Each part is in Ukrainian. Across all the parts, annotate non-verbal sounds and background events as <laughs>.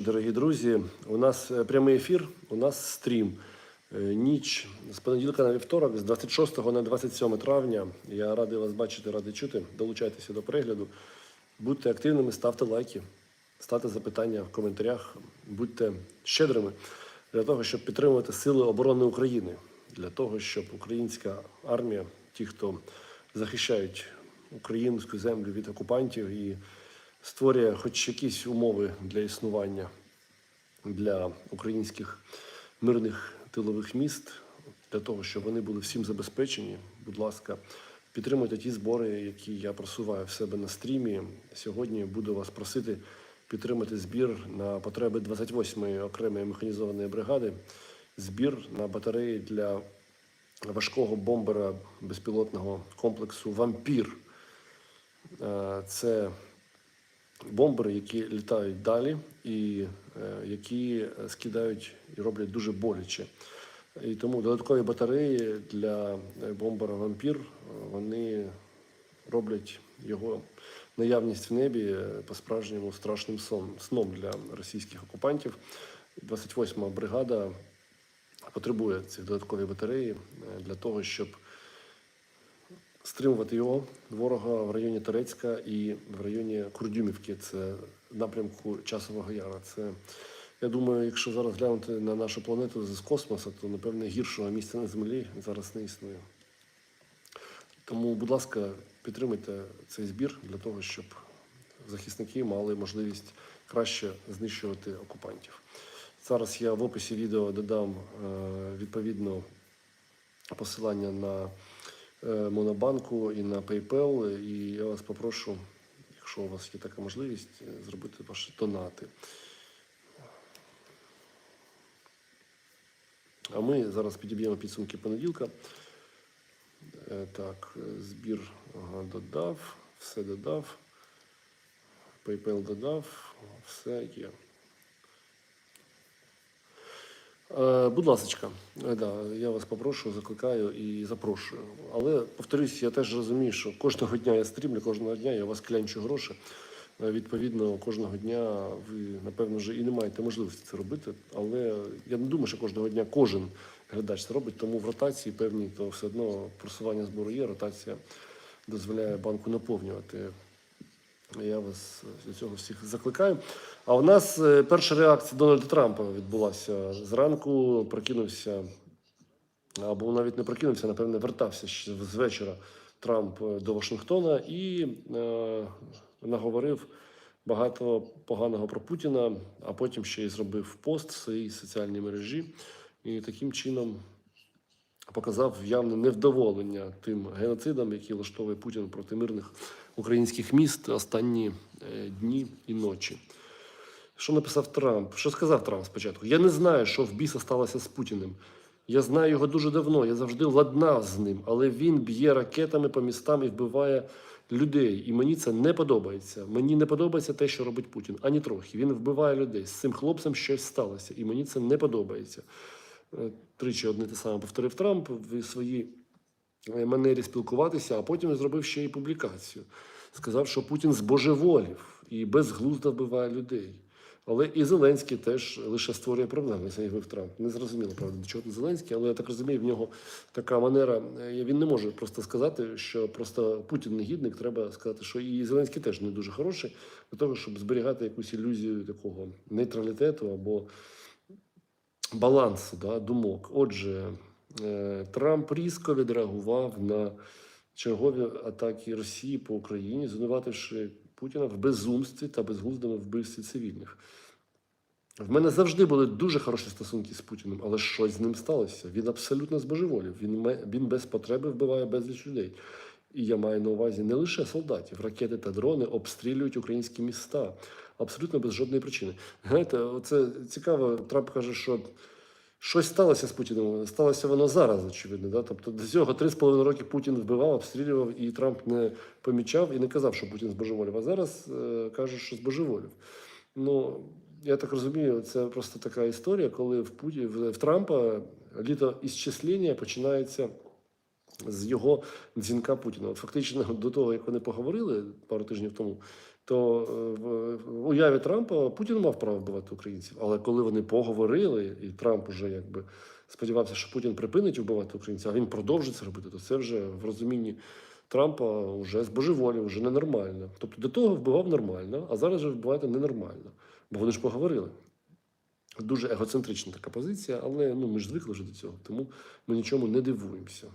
Дорогі друзі, у нас е, прямий ефір, у нас стрім. Е, Ніч з понеділка на вівторок, з 26 на 27 травня. Я радий вас бачити, радий чути. Долучайтеся до перегляду. Будьте активними, ставте лайки, ставте запитання в коментарях, будьте щедрими для того, щоб підтримувати Сили оборони України, для того, щоб українська армія, ті, хто захищають українську землю від окупантів і створює хоч якісь умови для існування для українських мирних тилових міст, для того, щоб вони були всім забезпечені. Будь ласка, підтримуйте ті збори, які я просуваю в себе на стрімі. Сьогодні буду вас просити підтримати збір на потреби 28-ї окремої механізованої бригади, збір на батареї для важкого бомбера безпілотного комплексу Вампір. Е, Це бомбери, які літають далі, і е, які е, скидають і роблять дуже боляче. І тому додаткові батареї для е, бомбера Вампір вони роблять його наявність в небі по-справжньому страшним сном для російських окупантів. 28-ма бригада потребує цих додаткові батареї для того, щоб стримувати його ворога в районі Терецька і в районі Курдюмівки. Це напрямку Часового Яра. Це я думаю, якщо зараз глянути на нашу планету з космосу, то напевне гіршого місця на землі зараз не існує. Тому, будь ласка, підтримайте цей збір для того, щоб захисники мали можливість краще знищувати окупантів. Зараз я в описі відео додам е, відповідно посилання на Монобанку і на PayPal. І я вас попрошу, якщо у вас є така можливість, е, зробити ваші донати. А ми зараз підіб'ємо підсумки понеділка. Е, Так, е, збір ага, додав, все додав. PayPal додав, все є. Е, Будь ласка, да, я вас попрошу, закликаю і запрошую. Але повторюсь, я теж розумію, що кожного дня я стрімлю, кожного дня я вас клянчу гроші. Е, Відповідно, кожного дня ви, напевно, вже і не маєте можливості це робити. Але я не думаю, що кожного дня кожен глядач це робить, тому в ротації певній, то все одно просування збору є, ротація дозволяє банку наповнювати. Я вас до цього всіх закликаю. А у нас е, перша реакція Дональда Трампа відбулася зранку. Прокинувся, або навіть не прокинувся, напевне, вертався ще з вечора Трамп е, до Вашингтона і е, наговорив багато поганого про Путіна, а потім ще й зробив пост в своїй соціальній мережі. І таким чином показав явне невдоволення тим геноцидом, який влаштовує Путін проти мирних українських міст останні е, дні і ночі. Що написав Трамп? Що сказав Трамп спочатку? Я не знаю, що в біса сталося з Путіним. Я знаю його дуже давно, я завжди ладнав з ним, але він б'є ракетами по містам і вбиває людей. І мені це не подобається. Мені не подобається те, що робить Путін. Ані трохи. Він вбиває людей. З цим хлопцем щось сталося, і мені це не подобається. Е, Тричі одне те саме повторив Трамп в своїй е, манері спілкуватися, а потім зробив ще й публікацію. Сказав, що Путін збожеволів і безглуздо вбиває людей. Але і Зеленський теж лише створює проблеми, заявив Трамп. Не зрозуміло, правда, до чого Зеленський, але я так розумію, в нього така манера. е, Він не може просто сказати, що просто Путін негідник. Треба сказати, що і Зеленський теж не дуже хороший для того, щоб зберігати якусь ілюзію такого нейтралітету або балансу да, думок. Отже, е, Трамп різко відреагував на чергові атаки Росії по Україні, звинувативши Путіна в безумстві та безглуздому вбивстві цивільних. В мене завжди були дуже хороші стосунки з Путіним, але щось з ним сталося. Він абсолютно збожеволів. Він, він без потреби вбиває безліч людей. І я маю на увазі не лише солдатів, ракети та дрони обстрілюють українські міста абсолютно без жодної причини. Знаєте, оце цікаво. Трамп каже, що щось сталося з Путіним. Сталося воно зараз, очевидно. Да? Тобто до цього три з половиною роки Путін вбивав, обстрілював, і Трамп не помічав і не казав, що Путін збожеволів. А зараз е, каже, що збожеволів. Ну, я так розумію, це просто така історія, коли в Путі, в, в Трампа літо ісчислення починається з його дзвінка Путіна. От фактично до того, як вони поговорили пару тижнів тому, То е, в уяві Трампа Путін мав право вбивати українців. Але коли вони поговорили, і Трамп уже якби сподівався, що Путін припинить вбивати українців, а він продовжить це робити, то це вже в розумінні Трампа вже збожеволів, вже ненормально. Тобто до того вбивав нормально, а зараз вже вбивати ненормально. Бо вони ж поговорили. Дуже егоцентрична така позиція, але ну, ми ж звикли вже до цього, тому ми нічому не дивуємося.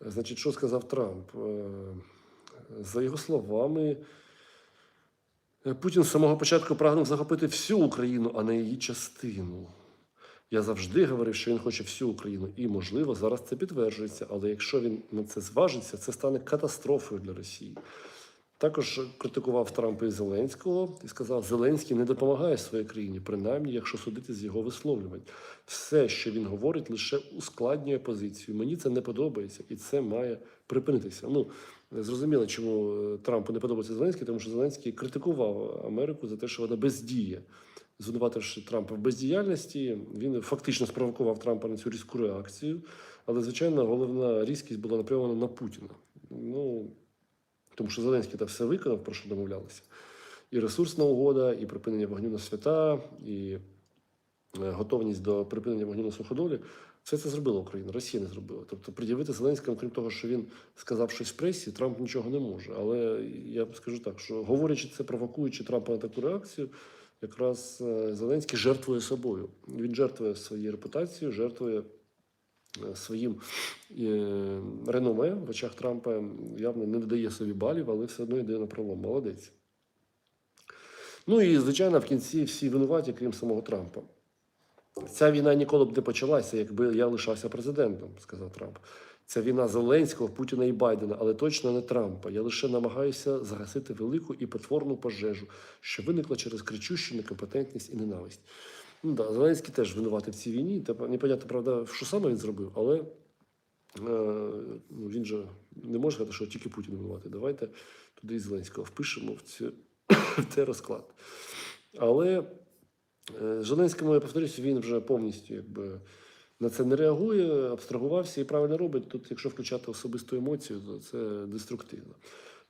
Значить, що сказав Трамп? За його словами, Путін з самого початку прагнув захопити всю Україну, а не її частину. Я завжди говорив, що він хоче всю Україну, і, можливо, зараз це підтверджується. Але якщо він на це зважиться, це стане катастрофою для Росії. Також критикував Трампа і Зеленського і сказав, Зеленський не допомагає своїй країні, принаймні, якщо судити з його висловлювань. Все, що він говорить, лише ускладнює позицію. Мені це не подобається, і це має припинитися. Ну зрозуміло, чому е, Трампу не подобається Зеленський, тому що Зеленський критикував Америку за те, що вона бездіє. Звинувативши Трампа в бездіяльності, він фактично спровокував Трампа на цю різку реакцію. Але, звичайно, головна різкість була напрямована на Путіна. Ну тому що Зеленський та все виконав, про що домовлялися. І ресурсна угода, і припинення вогню на свята, і е, готовність до припинення вогню на суходолі. Все це зробила Україна, Росія не зробила. Тобто, пред'явити Зеленському, крім того, що він сказав щось в пресі, Трамп нічого не може. Але я скажу так, що говорячи це, провокуючи Трампа на таку реакцію, якраз е, Зеленський жертвує собою. Він жертвує своєю репутацією, жертвує е, своїм е, реноме в очах Трампа явно не додає собі балів, але все одно йде на пролом. Молодець. Ну і, звичайно, в кінці всі винуваті, крім самого Трампа. Ця війна ніколи б не почалася, якби я лишався президентом, сказав Трамп. Ця війна Зеленського, Путіна і Байдена, але точно не Трампа. Я лише намагаюся загасити велику і потворну пожежу, що виникла через кричущу некомпетентність і ненависть. Ну да, Зеленський теж винуватий в цій війні. Та непонятно, правда, що саме він зробив, але е, ну, він же не може сказати, що тільки Путін винуватий. Давайте туди і Зеленського впишемо в, цю, <coughs> в цей розклад. Але Зеленському, я повторюсь, він вже повністю якби. На це не реагує, абстрагувався і правильно робить. Тут, якщо включати особисту емоцію, то це деструктивно.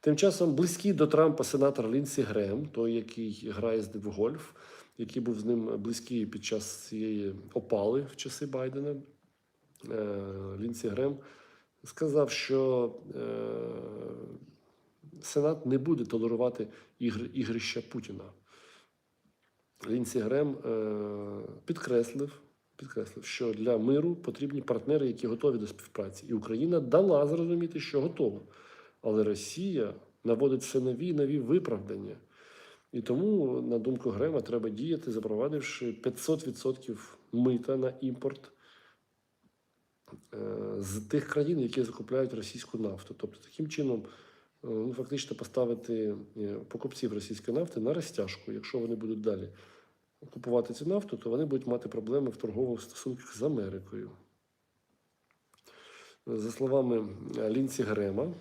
Тим часом близький до Трампа сенатор Лінсі Грем, той, який грає з ним в гольф, який був з ним близький під час цієї опали в часи Байдена. е, Лінсі Грем сказав, що е, Сенат не буде толерувати ігр, ігрища Путіна. Лінсі Грем е, підкреслив, підкреслив, що для миру потрібні партнери, які готові до співпраці. І Україна дала зрозуміти, що готова. Але Росія наводить все нові і нові виправдання. І тому, на думку Грема, треба діяти, запровадивши 500% мита на імпорт е, з тих країн, які закупляють російську нафту. Тобто, таким чином, ну, фактично поставити е, покупців російської нафти на розтяжку. Якщо вони будуть далі купувати цю нафту, то вони будуть мати проблеми в торгових стосунках з Америкою. За словами Лінсі Грема,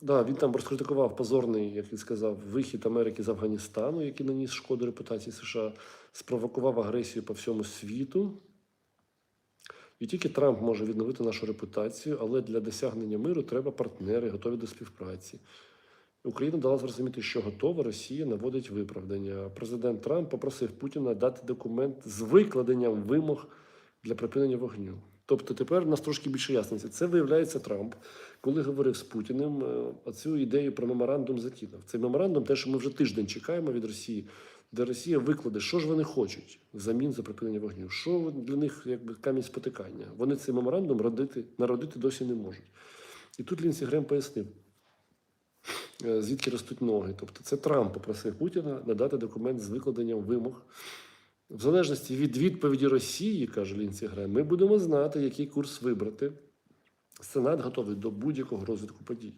да, він там розкритикував позорний, як він сказав, вихід Америки з Афганістану, який наніс шкоду репутації США, спровокував агресію по всьому світу. І тільки Трамп може відновити нашу репутацію, але для досягнення миру треба партнери, готові до співпраці. Україна дала зрозуміти, що готова, Росія наводить виправдання. Президент Трамп попросив Путіна дати документ з викладенням вимог для припинення вогню. Тобто тепер у нас трошки більше ясності. Це виявляється Трамп, коли говорив з Путіним, е, оцю ідею про меморандум закинув. Цей меморандум, те, що ми вже тиждень чекаємо від Росії, де Росія викладе, що ж вони хочуть взамін за припинення вогню. Що для них якби камінь спотикання. Вони цей меморандум родити, народити досі не можуть. І тут Лінсі Грем пояснив. Е, звідки ростуть ноги. Тобто це Трамп попросив Путіна надати документ з викладенням вимог. В залежності від відповіді Росії, каже Лінсі Грем, ми будемо знати, який курс вибрати. Сенат готовий до будь-якого розвитку подій.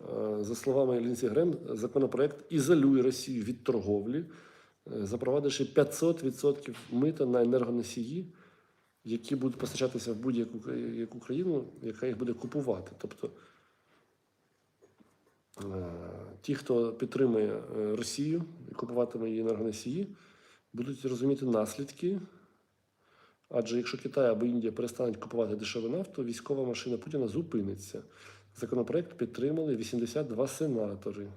Е, За словами Лінсі Грем, законопроект ізолює Росію від торговлі, е, запровадивши 500% мита на енергоносії, які будуть постачатися в будь-яку яку країну, яка їх буде купувати. Тобто Е, ті, хто підтримує Росію і купуватиме її енергоносії, будуть розуміти наслідки Адже якщо Китай або Індія перестануть купувати дешеву нафту, військова машина Путіна зупиниться. Законопроект підтримали 82 сенатори.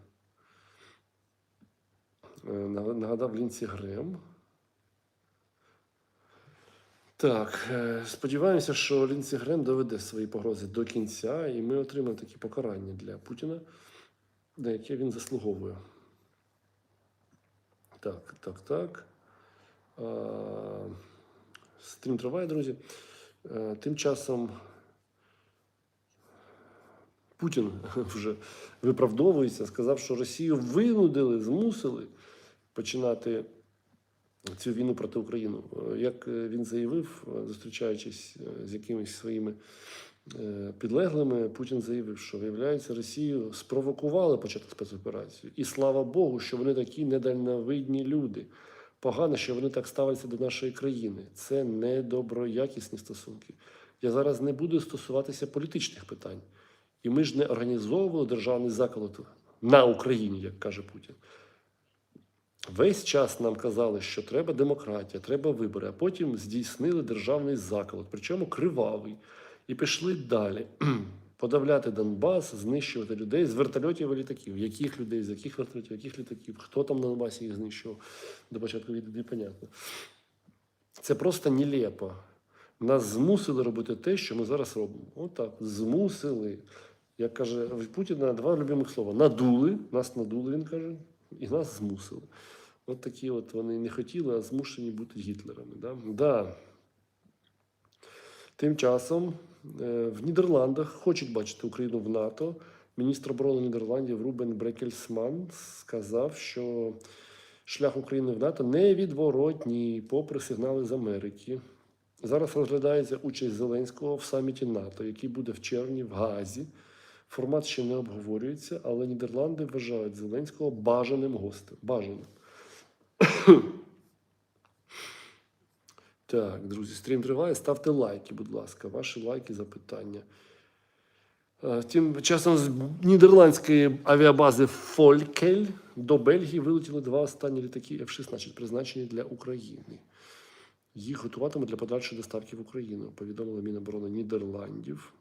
Е, Нагадав Лінці Грем. Так, е, сподіваємося, що Лінці Грем доведе свої погрози до кінця, і ми отримаємо такі покарання для Путіна, на яке він заслуговує. Так, так, так. Стрім триває, друзі. Е, Тим часом Путін <laughs> вже виправдовується, сказав, що Росію винудили, змусили починати цю війну проти України. Як е, він заявив, е, зустрічаючись е, з якимись своїми підлеглими, Путін заявив, що виявляється, Росію спровокували почати спецоперацію. І слава Богу, що вони такі недальновидні люди. Погано, що вони так ставляться до нашої країни. Це недоброякісні стосунки. Я зараз не буду стосуватися політичних питань. І ми ж не організовували державний заколот на Україні, як каже Путін. Весь час нам казали, що треба демократія, треба вибори, а потім здійснили державний заколот, причому кривавий, і пішли далі. <clears throat> Подавляти Донбас, знищувати людей з вертольотів і літаків. Яких людей, з яких вертольотів, яких літаків, хто там на Донбасі їх знищував до початку війни, непонятно. Це просто нелепо. Нас змусили робити те, що ми зараз робимо. Отак, змусили. Як каже Путіна, два любимих слова: надули, нас надули, він каже, і нас змусили. От такі от вони не хотіли, а змушені бути Гітлерами. Да? Да. Тим часом е, в Нідерландах хочуть бачити Україну в НАТО. Міністр оборони Нідерландів Рубен Брекельсман сказав, що шлях України в НАТО невідворотній, попри сигнали з Америки. Зараз розглядається участь Зеленського в саміті НАТО, який буде в червні в Газі. Формат ще не обговорюється, але Нідерланди вважають Зеленського бажаним гостем. Бажаним. <coughs> Так, друзі, стрім триває. Ставте лайки, будь ласка. Ваші лайки, запитання. Е, Тим часом з нідерландської авіабази Фолькель до Бельгії вилетіли два останні літаки F-16, призначені для України. Їх готуватимуть для подальшої доставки в Україну, повідомила Міноборони Нідерландів.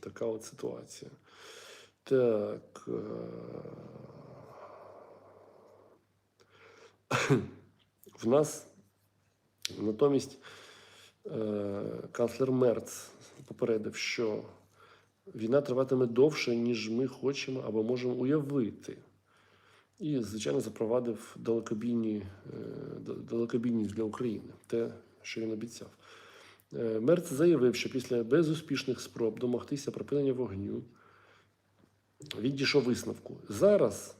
Така от ситуація. Так. е, <clears throat> В нас натомість е, канцлер Мерц попередив, що війна триватиме довше, ніж ми хочемо або можемо уявити. І, звичайно, запровадив далекобійні, е, далекобійність для України, те, що він обіцяв. Е, Мерц заявив, що після безуспішних спроб домогтися припинення вогню він дійшов висновку. Зараз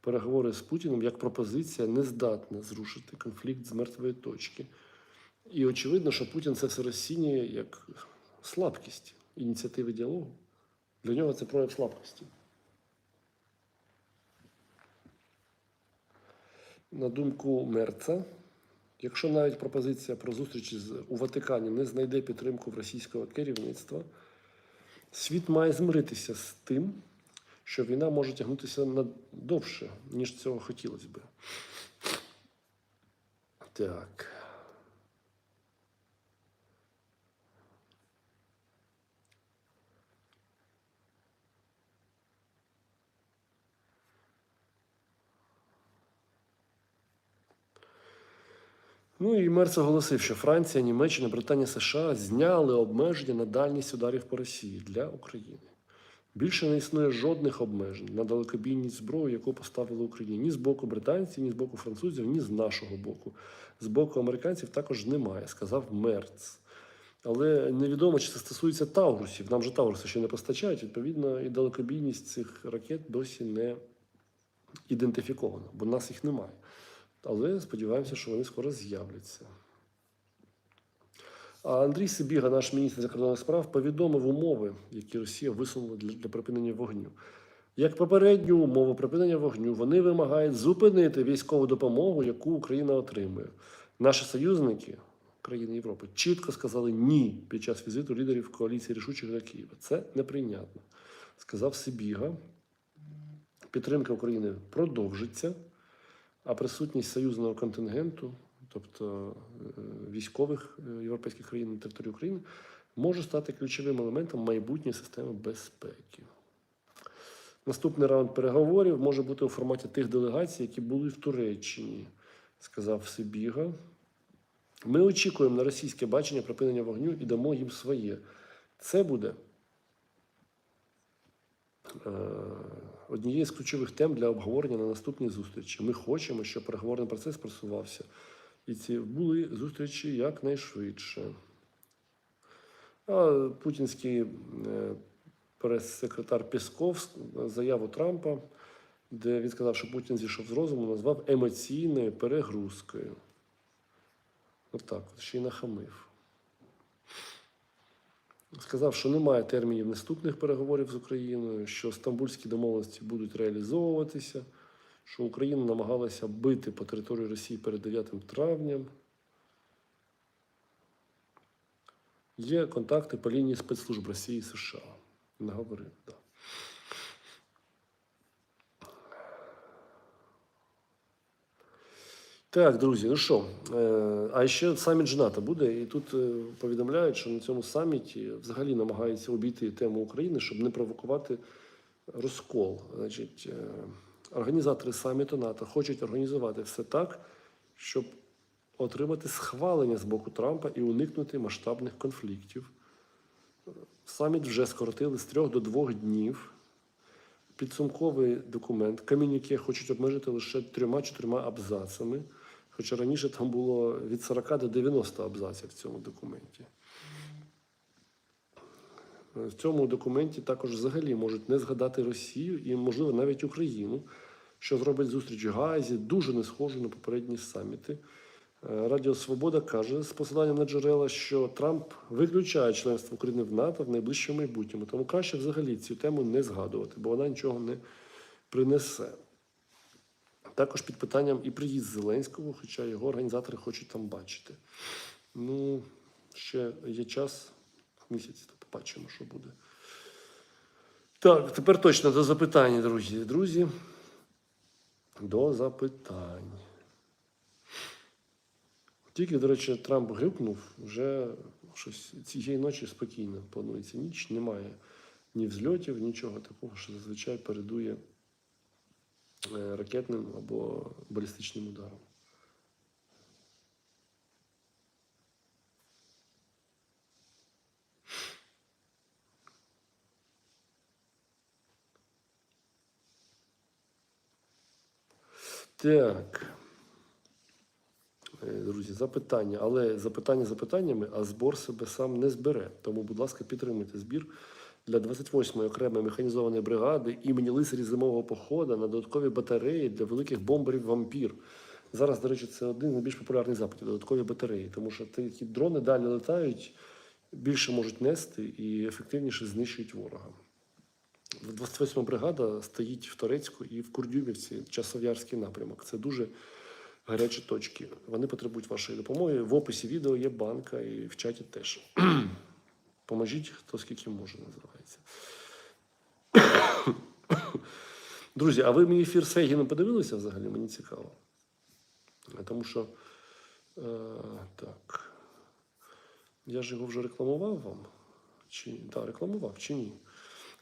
переговори з Путіним як пропозиція не здатна зрушити конфлікт з мертвої точки. І очевидно, що Путін це все розцінює як слабкість ініціативи діалогу. Для нього це прояв слабкості. На думку Мерца, якщо навіть пропозиція про зустріч у Ватикані не знайде підтримку в російського керівництва, світ має змиритися з тим, що війна може тягнутися на довше, ніж цього хотілося би. Так. Ну і Мерц оголосив, що Франція, Німеччина, Британія, США зняли обмеження на дальність ударів по Росії для України. Більше не існує жодних обмежень на далекобійність зброї, яку поставили Україні ні з боку британців, ні з боку французів, ні з нашого боку. З боку американців також немає, сказав Мерц. Але невідомо, чи це стосується Таурусів. Нам же Тауруси ще не постачають. Відповідно, і далекобійність цих ракет досі не ідентифікована, бо нас їх немає. Але сподіваємося, що вони скоро з'являться. А Андрій Сибіга, наш міністр закордонних справ, повідомив умови, які Росія висунула для, для припинення вогню. Як попередню умову припинення вогню, вони вимагають зупинити військову допомогу, яку Україна отримує. Наші союзники, країни Європи, чітко сказали ні під час візиту лідерів коаліції рішучих до Києва. Це неприйнятно, сказав Сибіга. Підтримка України продовжиться, а присутність союзного контингенту тобто е, військових е, європейських країн на території України, може стати ключовим елементом майбутньої системи безпеки. Наступний раунд переговорів може бути у форматі тих делегацій, які були в Туреччині, сказав Сибіга. Ми очікуємо на російське бачення припинення вогню і дамо їм своє. Це буде однією з ключових тем для обговорення на наступній зустрічі. Ми хочемо, щоб переговорний процес просувався. І ці були зустрічі якнайшвидше. А путінський е, прес-секретар Пісков заяву Трампа, де він сказав, що Путін зійшов з розуму, назвав емоційною перегрузкою. Отак, от, ще й нахамив. Сказав, що немає термінів наступних переговорів з Україною, що стамбульські домовленості будуть реалізовуватися, що Україна намагалася бити по території Росії перед 9 травням. Є контакти по лінії спецслужб Росії і США. Наговорив, так. Да. Так, друзі, ну що, е, а ще саміт ж НАТО буде, і тут е, повідомляють, що на цьому саміті взагалі намагаються обійти тему України, щоб не провокувати розкол. Значить, е, організатори саміту НАТО хочуть організувати все так, щоб отримати схвалення з боку Трампа і уникнути масштабних конфліктів. Саміт вже скоротили з трьох до двох днів. Підсумковий документ комюніке хочуть обмежити лише трьома-чотирма абзацами. Хоча раніше там було від 40 до 90 абзаців в цьому документі. В цьому документі також взагалі можуть не згадати Росію і, можливо, навіть Україну, що зробить зустріч в Гаазі дуже не схожу на попередні саміти. Е, Радіо Свобода каже з посиланням на джерела, що Трамп виключає членство України в НАТО в найближчому майбутньому. Тому краще взагалі цю тему не згадувати, бо вона нічого не принесе. Також під питанням і приїзд Зеленського, хоча його організатори хочуть там бачити. Ну, ще є час, місяць, то побачимо, що буде. Так, тепер точно до запитань, друзі. Друзі, до запитань. Тільки, до речі, Трамп грюкнув, вже щось цієї ночі спокійно планується ніч, немає ні взльотів, нічого такого, що зазвичай передує ракетним або балістичним ударом. Так. Е, Друзі, запитання, але запитання запитаннями, а збор себе сам не збере. Тому, будь ласка, підтримуйте збір для 28-ї окремої механізованої бригади імені лицарів зимового походу на додаткові батареї для великих бомберів вампір. Зараз, до речі, це один з найбільш популярних запитів додаткові батареї, тому що такі дрони далі летають, більше можуть нести і ефективніше знищують ворога. 28 бригада стоїть в Торецьку і в Курдюмівці, Часов'ярський напрямок. Це дуже гарячі точки. Вони потребують вашої допомоги. В описі відео є банка і в чаті теж. Поможіть, хто скільки може, називається. Друзі, а ви мій ефір з Фейгіном подивилися взагалі? Мені цікаво. Тому що е, так. Я ж його вже рекламував вам. Чи да, рекламував чи ні?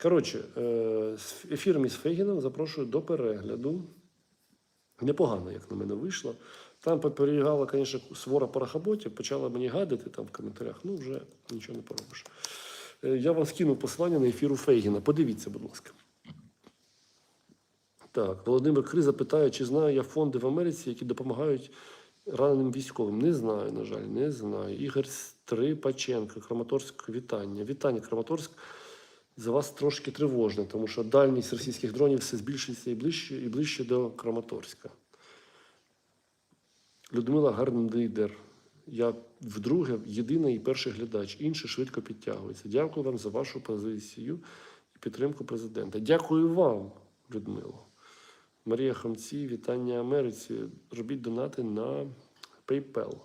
Коротше, е, з ефіром із Фейгіном запрошую до перегляду. Непогано, як на мене вийшло. Там поперегала, звісно, свора парахоботів, почала мені гадити там в коментарях. Ну, вже нічого не поробиш. Е, Я вам скину посилання на ефіру Фейгіна. Подивіться, будь ласка. Так, Володимир Криза питає, чи знаю я фонди в Америці, які допомагають раненим військовим. Не знаю, на жаль, не знаю. Ігор Стрипаченко, Краматорськ, вітання. Вітання, Краматорськ. За вас трошки тривожно, тому що дальність російських дронів все збільшується і ближче, і ближче до Краматорська. Людмила Гарндидер. Я вдруге єдиний і перший глядач. Інші швидко підтягуються. Дякую вам за вашу позицію і підтримку президента. Дякую вам, Людмило. Марія Хамці, вітання Америці. Робіть донати на PayPal.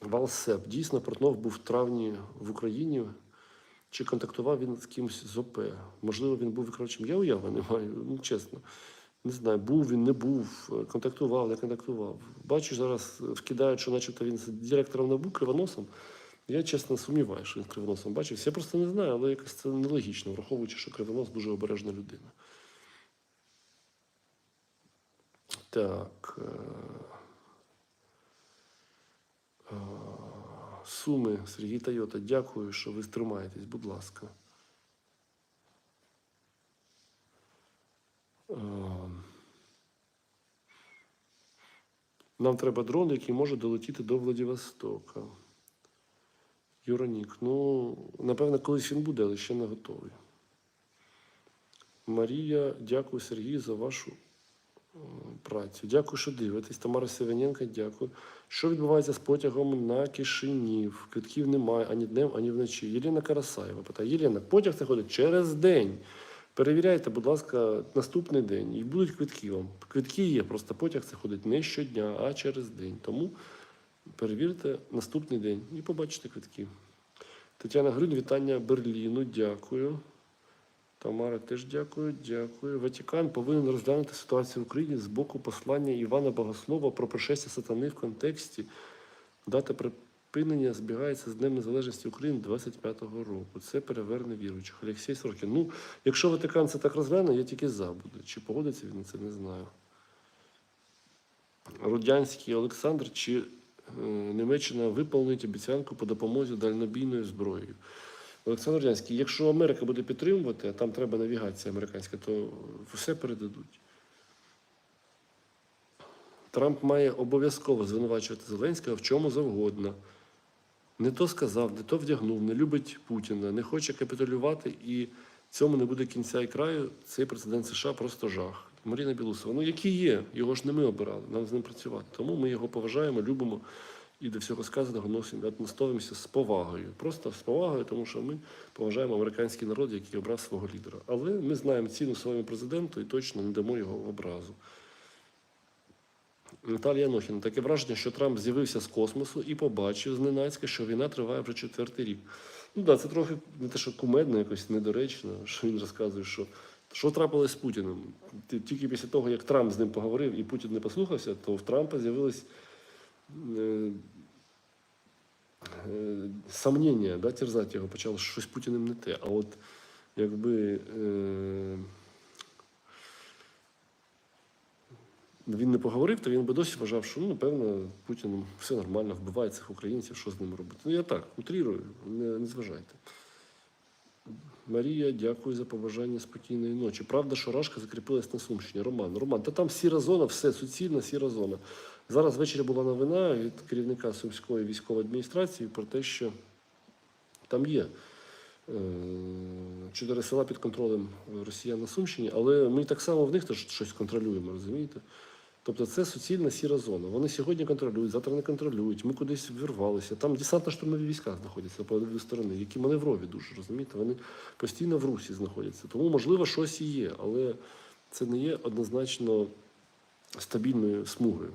Валсеп. Дійсно, Портнов був в травні в Україні. Чи контактував він з кимось з ОП? Можливо, він був викривачем. Я уяви не маю, ну чесно. Не знаю, був він, не був, е, контактував, не контактував. Бачиш, зараз е, вкидають, що начебто він з директором НАБУ кривоносом. Я чесно сумніваюся, що він з кривоносом бачився. Я просто не знаю, але якось це нелогічно, враховуючи, що кривонос дуже обережна людина. Так. е, Суми, Сергій Тойота, дякую, що ви стримаєтесь, будь ласка. Е, Нам треба дрон, який може долетіти до Владивостока. Юронік. Ну, напевно, колись він буде, але ще не готовий. Марія, дякую, Сергій, за вашу е, працю. Дякую, що дивитесь. Тамара Севененко, дякую. Що відбувається з потягом на Кишинів? Квитків немає ані днем, ані вночі. Єліна Карасаєва питає: Єліна, потяг це ходить через день. Перевіряйте, будь ласка, наступний день. І будуть квитки вам. Квитки є, просто потяг це ходить не щодня, а через день. Тому перевірте наступний день і побачите квитки. Тетяна Грин, вітання Берліну. Дякую. Тамара теж дякую, дякую. Ватикан повинен розглянути ситуацію в Україні з боку послання Івана Богослова про пришестя сатани в контексті. Дата припинення збігається з Днем Незалежності України 25-го року. Це переверне віруючих. Олексій Сорокін. Ну, якщо Ватикан це так розгляне, я тільки за буду. Чи погодиться він на це, не знаю. Рудянський Олександр, чи е, Німеччина виповнить обіцянку по допомозі дальнобійною зброєю. Олександр Рудянський, якщо Америка буде підтримувати, а там треба навігація американська, то все передадуть. Трамп має обов'язково звинувачувати Зеленського в чому завгодно. Не то сказав, не то вдягнув, не любить Путіна, не хоче капітулювати і цьому не буде кінця і краю. Цей президент США просто жах. Маріна Білусова, ну який є, його ж не ми обирали, нам з ним працювати. Тому ми його поважаємо, любимо і до всього сказаного носимо, відносимося з повагою. Просто з повагою, тому що ми поважаємо американський народ, який обрав свого лідера. Але ми знаємо ціну своєму президенту і точно не дамо його образу. Наталія Анохіна, таке враження, що Трамп з'явився з космосу і побачив зненацька, що війна триває вже четвертий рік. Ну так, да, це трохи не те, що кумедно, якось недоречно, <laughs> що він розказує, що що трапилось з Путіним. Тільки після того, як Трамп з ним поговорив і Путін не послухався, то в Трампа з'явилось е, е, сомнення, да, терзати його почало, що щось Путіним не те. А от якби. Е, він не поговорив, то він би досі вважав, що ну, напевно, Путін все нормально, вбиває цих українців, що з ними робити. Ну я так, утрірую, не, не зважайте. Марія, дякую за побажання спокійної ночі. Правда, що Рашка закріпилась на Сумщині. Роман, Роман, та там сіра зона, все суцільна сіра зона. Зараз ввечері була новина від керівника Сумської військової адміністрації про те, що там є е, чотири села під контролем росіян на Сумщині, але ми так само в них теж щось контролюємо, розумієте? Тобто це суцільна сіра зона. Вони сьогодні контролюють, завтра не контролюють. Ми кудись вірвалися. Там десантно-штурмові війська знаходяться по обидві сторони, які маневрові дуже розумієте. Вони постійно в русі знаходяться. Тому, можливо, щось і є, але це не є однозначно стабільною смугою.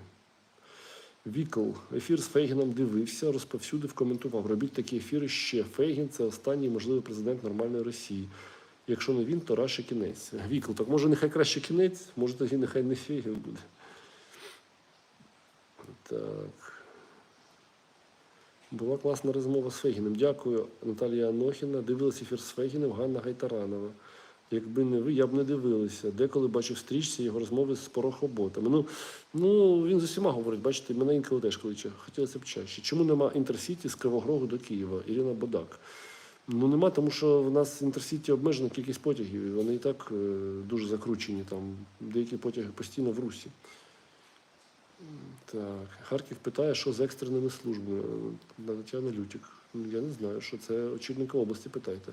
Вікл, ефір з Фейгіном дивився, розповсюдив, коментував. Робіть такі ефіри ще. Фейгін це останній можливий президент нормальної Росії. Якщо не він, то радше кінець. Вікл, так може нехай краще кінець, може тоді нехай не Фейгін буде. Так. Була класна розмова з Фейгіним. Дякую, Наталія Анохіна. Дивилась ефір з Фейгіним, Ганна Гайтаранова. Якби не ви, я б не дивилася. Деколи бачив стрічці його розмови з порохоботами. Ну, ну він з усіма говорить, бачите, мене інколи теж кличе. Хотілося б чаще. Чому нема інтерсіті з Кривого Рогу до Києва? Ірина Бодак. Ну нема, тому що в нас інтерсіті обмежена кількість потягів, і вони і так е, дуже закручені. Там деякі потяги постійно в русі. Так, Харків питає, що з екстреними службами. На Тетяна Лютік. Ну, Я не знаю, що це очільника області питайте.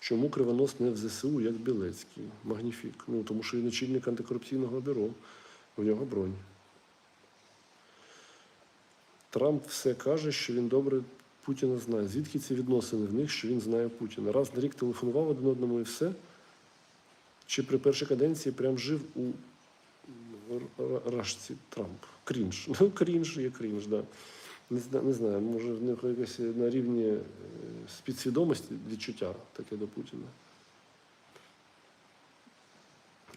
Чому Кривонос не в ЗСУ, як Білецький? Магніфік. Ну, тому що він очільник антикорупційного бюро. У нього бронь. Трамп все каже, що він добре Путіна знає. Звідки ці відносини в них, що він знає Путіна? Раз на рік телефонував один одному і все. Чи при першій каденції прям жив у Рашці Трамп? Крінж. <laughs> Ну, крінж є крінж, да. Не, не знаю, може в них якось на рівні е, спідсвідомості відчуття таке до Путіна.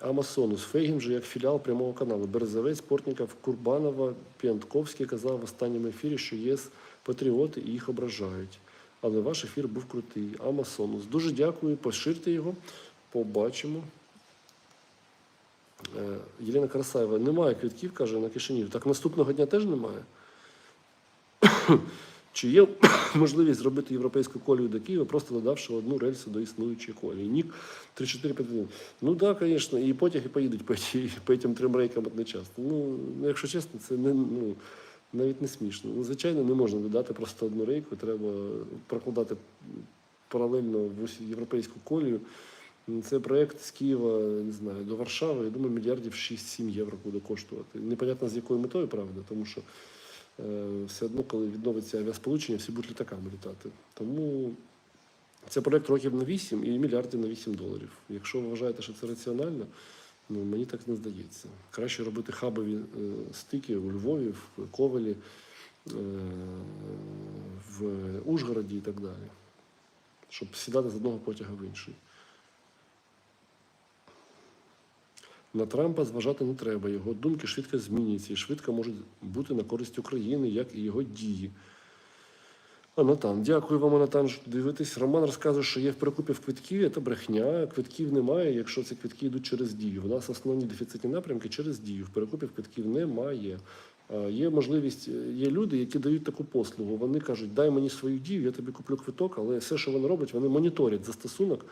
Амасонус. Фейгін же як філіал прямого каналу. Березовець, Портніков, Курбанова, Піантковський казав в останньому ефірі, що ЄС патріоти і їх ображають. Але ваш ефір був крутий. Амасонус. Дуже дякую. Поширте його. Побачимо. Е, Єлена Красаєва, немає квитків, каже, на Кишинів. Так наступного дня теж немає. <coughs> Чи є <coughs> можливість зробити європейську колію до Києва, просто додавши одну рельсу до існуючої колії? Нік 3451. Ну так, да, звісно, і потяги поїдуть по, ті- <laughs> трьом рейкам одночасно. Ну, якщо чесно, це не, ну, навіть не смішно. Ну, звичайно, не можна додати просто одну рейку, треба прокладати паралельно в європейську колію. Це проєкт з Києва, не знаю, до Варшави, я думаю, мільярдів 6-7 євро буде коштувати. Непонятно з якою метою, правда, тому що е, все одно, коли відновиться авіасполучення, всі будуть літаками літати. Тому це проєкт років на 8 і мільярдів на 8 доларів. Якщо ви вважаєте, що це раціонально, ну мені так не здається. Краще робити хабові е, стики у Львові, в Ковелі, е, в Ужгороді і так далі. Щоб сідати з одного потяга в інший. На Трампа зважати не треба. Його думки швидко змінюються і швидко можуть бути на користь України, як і його дії. Анатан, дякую вам, Анатан, що дивитесь. Роман розказує, що є в перекупів квитків, це брехня. Квитків немає, якщо ці квитки йдуть через дію. У нас основні дефіцитні напрямки через дію. В перекупів квитків немає. А, Є можливість, є люди, які дають таку послугу. Вони кажуть, дай мені свою дію, я тобі куплю квиток, але все, що вони роблять, вони моніторять застосунок.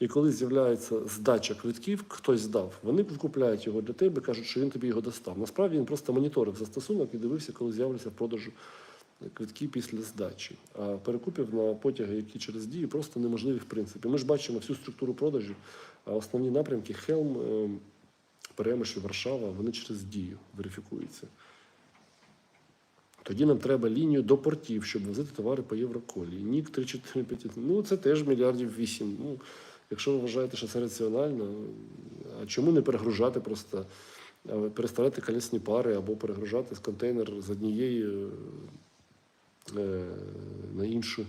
І коли з'являється здача квитків, хтось здав, вони купляють його для тебе, кажуть, що він тобі його достав. Насправді він просто моніторив застосунок і дивився, коли з'являться в продажу квитки після здачі. А перекупів на потяги, які через дію, просто неможливі в принципі. Ми ж бачимо всю структуру продажів, а основні напрямки Хелм, е, Перемиш і Варшава, вони через дію верифікуються. Тоді нам треба лінію до портів, щоб возити товари по Євроколії. Нік 3, 4, 5. Ну, це теж мільярдів 8. Ну, якщо ви вважаєте, що це раціонально, а чому не перегружати просто, переставляти колесні пари або перегружати з контейнер з однієї е, на іншу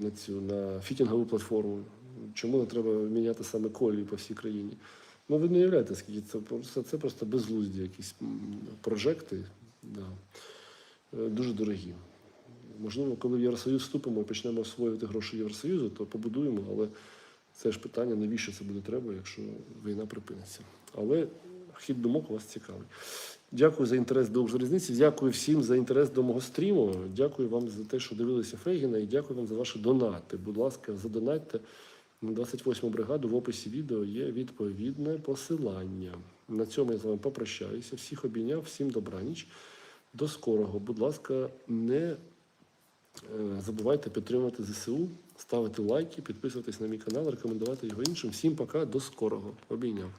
на цю на фітінгову платформу. Чому не треба міняти саме колії по всій країні? Ну, ви не уявляєте, скільки це це просто безглузді якісь прожекти. Да. Е, Дуже дорогі. Можливо, коли в Євросоюз вступимо і почнемо освоювати гроші Євросоюзу, то побудуємо, але це ж питання, навіщо це буде треба, якщо війна припиниться. Але хід думок у вас цікавий. Дякую за інтерес до Укрзалізниці. Дякую всім за інтерес до мого стріму. Дякую вам за те, що дивилися Фейгіна, і дякую вам за ваші донати. Будь ласка, задонатьте на 28-му бригаду. В описі відео є відповідне посилання. На цьому я з вами попрощаюся. Всіх обійняв, всім добраніч. До скорого. Будь ласка, не е, забувайте підтримувати ЗСУ, ставити лайки, підписуватись на мій канал, рекомендувати його іншим. Всім пока, до скорого. Обійняв.